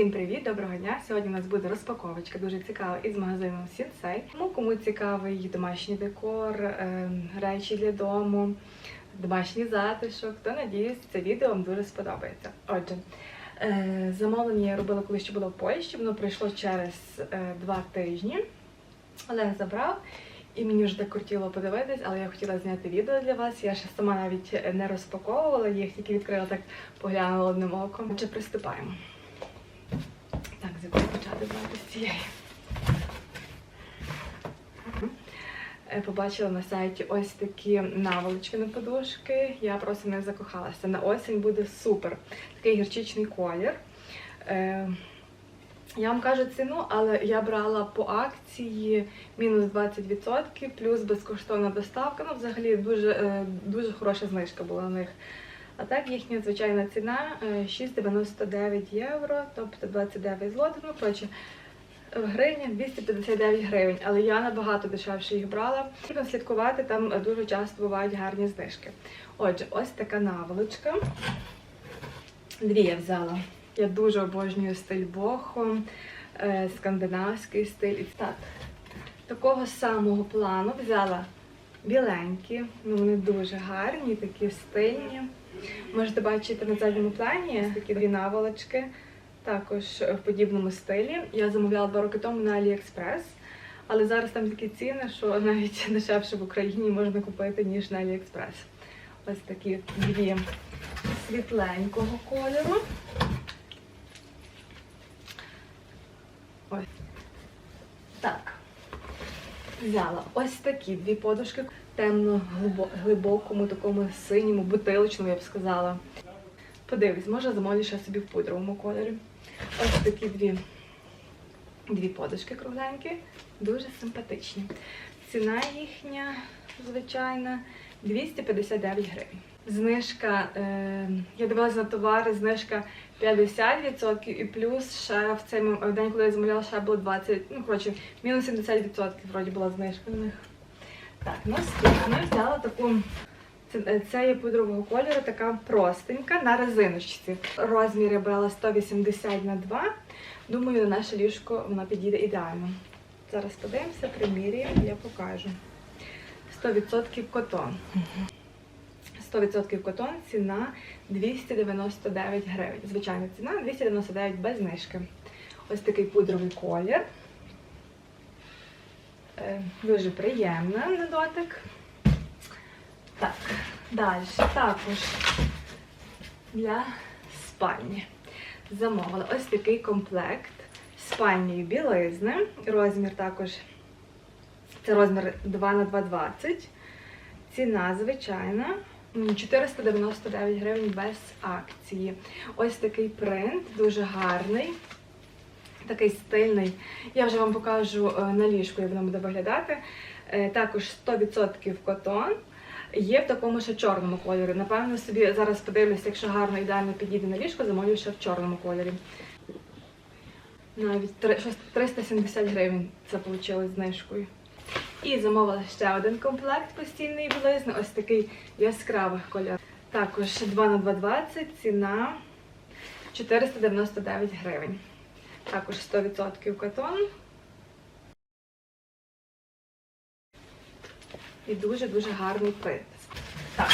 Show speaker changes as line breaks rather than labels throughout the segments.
Всім привіт, доброго дня! Сьогодні у нас буде розпаковочка, дуже цікава із магазину Сінсей. Тому кому цікавий домашній декор, е, речі для дому, домашній затишок, то надіюсь, це відео вам дуже сподобається. Отже, е, замовлення я робила, коли ще було в Польщі, воно прийшло через е, два тижні. Олег забрав. І мені вже так кортіло подивитись, але я хотіла зняти відео для вас. Я ще сама навіть не розпаковувала їх, тільки відкрила так, поглянула одним оком. Отже, приступаємо. Так, з цієї. Е, Побачила на сайті ось такі наволочки на подушки. Я просто не закохалася. На осінь буде супер. Такий гірчичний колір. Е, Я вам кажу ціну, але я брала по акції мінус 20%, плюс безкоштовна доставка. Ну, взагалі дуже, е, дуже хороша знижка була на них. А так їхня звичайна ціна е, 6,99 євро, тобто 29 злотих. Ну, коротше, в гривні 259 гривень, але я набагато дешевше їх брала. Потрібно слідкувати, там дуже часто бувають гарні знижки. Отже, ось така наволочка. Дві я взяла. Я дуже обожнюю стиль бохо, е, скандинавський стиль. Так, такого самого плану взяла біленькі, ну вони дуже гарні, такі стильні. Можете бачити на задньому плані такі дві наволочки, також в подібному стилі. Я замовляла два роки тому на AliExpress, але зараз там такі ціни, що навіть дешевше в Україні можна купити, ніж на AliExpress. Ось такі дві світленького кольору. Ось. Так. Взяла ось такі дві подушки темно-глибокому, такому синьому, бутилочному, я б сказала. Подивись, може замовлю собі в пудровому кольорі. Ось такі дві, дві подушки кругленькі, дуже симпатичні. Ціна їхня, звичайна, 259 гривень. Знижка, е, я дивилася на товари, знижка 50% і плюс ще в цей день, коли я замовляла, ще було 20, ну коротше, мінус 70% вроді була знижка на них. Так, наступне взяла таку. Це, це є пудрового кольору, така простенька на резиночці. Розмір я брала 180 на 2. Думаю, на наше ліжко вона підійде ідеально. Зараз подивимося, примірюємо, я покажу. 100% котон. 100% котон, ціна 299 гривень. Звичайна ціна 299 без знижки. Ось такий пудровий колір. Е, Дуже приємна на дотик. Так, далі також для спальні. Замовила ось такий комплект спальної білизни. Розмір також це розмір 2 на 2,20. Ціна звичайна. М, 499 гривень без акції. Ось такий принт, дуже гарний, такий стильний. Я вже вам покажу е, на ліжку, як воно буде виглядати. Е, Також 100% котон. Є в такому ще чорному кольорі. Напевно, собі зараз подивлюся, якщо гарно ідеально підійде на ліжко, замовлю ще в чорному кольорі. Навіть три- 370 гривень це вийшло знижкою. І замовила ще один комплект постільної білизни, ось такий яскравий кольор. Також 2 на 2,20, ціна 499 гривень. Також 100% котон. І дуже-дуже гарний принт. Так,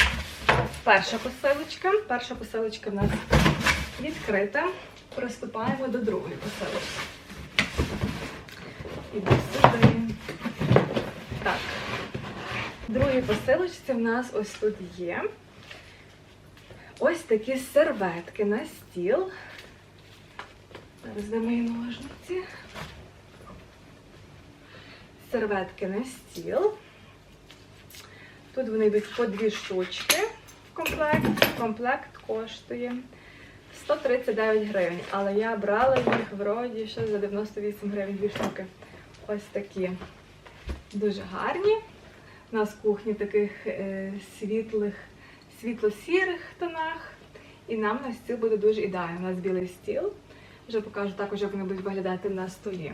перша посилочка. Перша посилочка в нас відкрита. Приступаємо до другої посилочки. Іду сюди. Другій посилочці в нас ось тут є ось такі серветки на стіл. Зараз де мої ножниці. Серветки на стіл. Тут вони йдуть по дві штучки в комплект. Комплект коштує 139 гривень, але я брала їх вроді ще за 98 гривень дві штуки. Ось такі дуже гарні. У нас кухні таких е, світлих, світло-сірих тонах. І нам на стіл буде дуже ідеально. У нас білий стіл. Вже покажу також, як вони будуть виглядати на столі.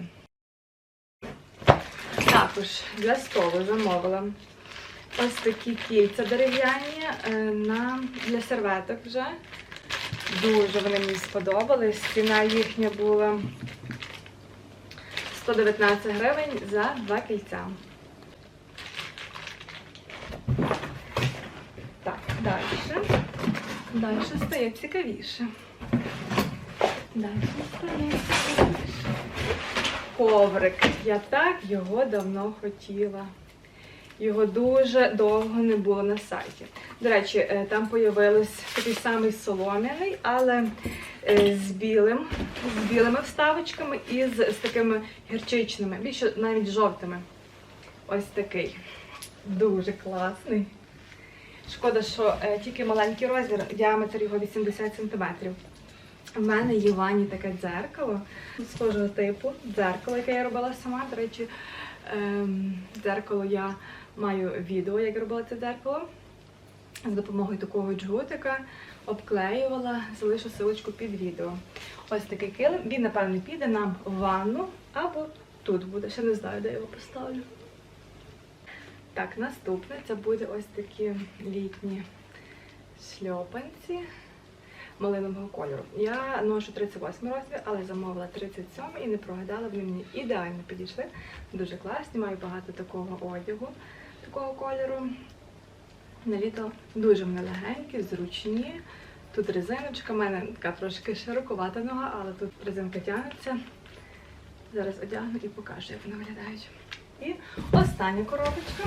Також для столу замовила ось такі кільця дерев'яні е, для серветок вже. Дуже вони мені сподобались. Ціна їхня була 119 гривень за два кільця. Так, далі. Далі стає цікавіше. Далі стає цікавіше. Коврик. Я так його давно хотіла. Його дуже довго не було на сайті. До речі, е, там появився такий самий солом'яний, але е, з білим, з білими вставочками і з, з такими гірчичними, більше навіть жовтими. Ось такий. Дуже класний. Шкода, що е, тільки маленький розмір, діаметр його 80 см. У мене є в ванні таке дзеркало схожого типу. Дзеркало, яке я робила сама. До речі, ем, дзеркало я маю відео, як я робила це дзеркало. З допомогою такого джгутика обклеювала, залишу силочку під відео. Ось такий килим. Він, напевно, піде нам в ванну або тут буде. Ще не знаю, де його поставлю. Так, наступне це буде ось такі літні шльопанці малинового кольору. Я ношу 38 розмір, але замовила 37 і не прогадала, вони мені ідеально підійшли. Дуже класні, маю багато такого одягу, такого кольору. На літо дуже вони легенькі, зручні. Тут резиночка, в мене така трошки широкувата нога, але тут резинка тягнеться. Зараз одягну і покажу, як вони виглядають. І остання коробочка,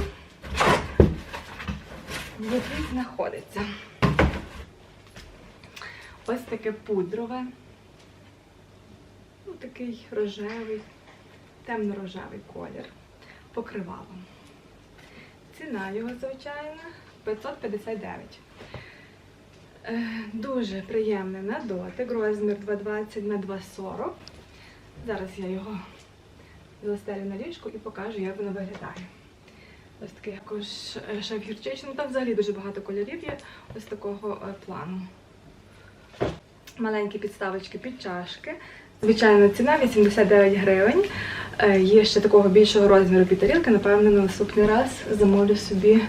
в якій знаходиться ось таке пудрове, ну, такий рожевий, темно-рожевий колір, покривало. Ціна його, звичайно, 559. Е, Дуже приємний на дотик, розмір 220 на 240. Зараз я його застелю на ліжку і покажу, як воно виглядає. Ось такий також е, шеф гірчичний. Там взагалі дуже багато кольорів є ось такого е, плану. Маленькі підставочки під чашки. Звичайна ціна 89 гривень. Е, Є ще такого більшого розміру під тарілки. Напевно, на наступний раз замовлю собі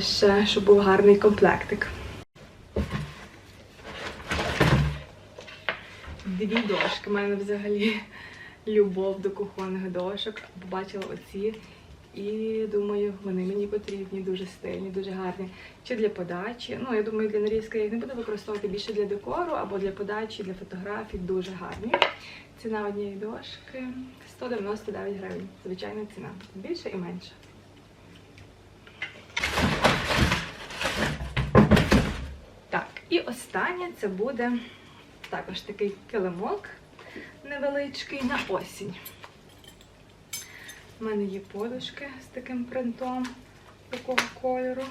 ще, щоб був гарний комплектик. Дві дошки. У мене взагалі любов до кухонних дошок. Побачила оці. І думаю, вони мені потрібні, дуже стильні, дуже гарні. Чи для подачі. Ну, я думаю, для нарізки я їх не буду використовувати більше для декору або для подачі, для фотографій. Дуже гарні. Ціна однієї дошки 199 гривень. Звичайна ціна. Більше і менше. Так, і останнє це буде також такий килимок невеличкий на осінь. У мене є подушки з таким принтом такого кольору.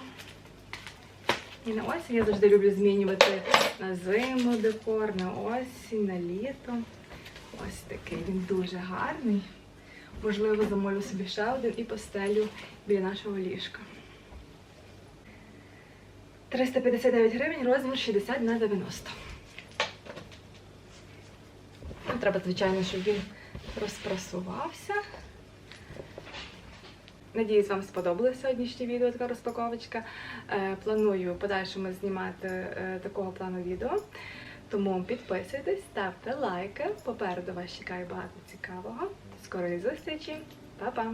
І на осінь я завжди люблю змінювати на зиму декор, на осінь, на літо. Ось такий він дуже гарний. Можливо, замовлю собі ще один і постелю біля нашого ліжка. 359 гривень, розмір 60 на 90. Треба, звичайно, щоб він розпрасувався. Надіюсь, вам сподобалося сьогоднішнє відео, така розпаковочка. Е, Планую подальшому знімати е, такого плану відео. Тому підписуйтесь, ставте лайки. Попереду вас чекає багато цікавого. До Скорої зустрічі, Па-па!